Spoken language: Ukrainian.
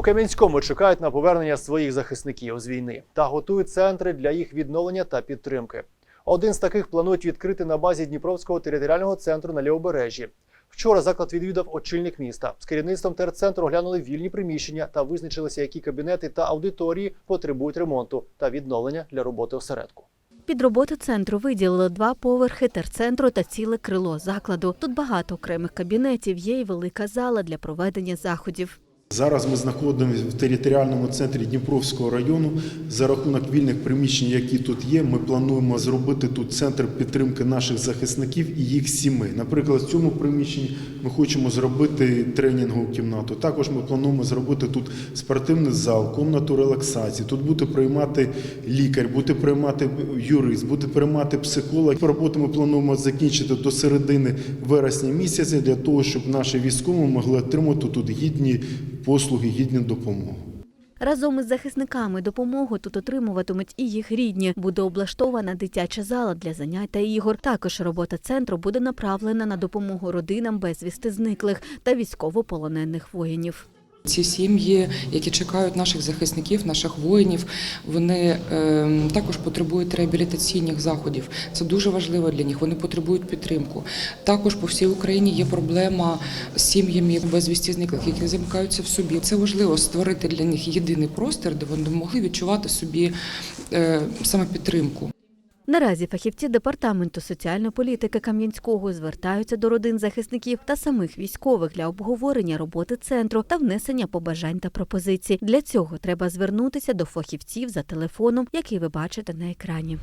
У Кам'янському чекають на повернення своїх захисників з війни та готують центри для їх відновлення та підтримки. Один з таких планують відкрити на базі Дніпровського територіального центру на Лівобережжі. Вчора заклад відвідав очільник міста. З керівництвом терцентру оглянули вільні приміщення та визначилися, які кабінети та аудиторії потребують ремонту та відновлення для роботи осередку. Під роботу центру виділили два поверхи терцентру та ціле крило закладу. Тут багато окремих кабінетів, є й велика зала для проведення заходів. Зараз ми знаходимося в територіальному центрі Дніпровського району. За рахунок вільних приміщень, які тут є, ми плануємо зробити тут центр підтримки наших захисників і їх сімей. Наприклад, в цьому приміщенні ми хочемо зробити тренінгову кімнату. Також ми плануємо зробити тут спортивний зал, комнату релаксації. Тут буде приймати лікар, буде приймати юрист, буде приймати психолог. Роботу ми плануємо закінчити до середини вересня місяця для того, щоб наші військові могли отримати тут гідні послуги, гідні допомоги. Разом із захисниками допомогу тут отримуватимуть і їх рідні. Буде облаштована дитяча зала для занять та ігор. Також робота центру буде направлена на допомогу родинам безвісти зниклих та військовополонених воїнів. Ці сім'ї, які чекають наших захисників, наших воїнів, вони е, також потребують реабілітаційних заходів. Це дуже важливо для них. Вони потребують підтримку. Також по всій Україні є проблема з сім'ями безвісті зниклих, які замикаються в собі. Це важливо створити для них єдиний простір, де вони могли відчувати собі е, саме підтримку. Наразі фахівці департаменту соціальної політики Кам'янського звертаються до родин захисників та самих військових для обговорення роботи центру та внесення побажань та пропозицій. Для цього треба звернутися до фахівців за телефоном, який ви бачите на екрані.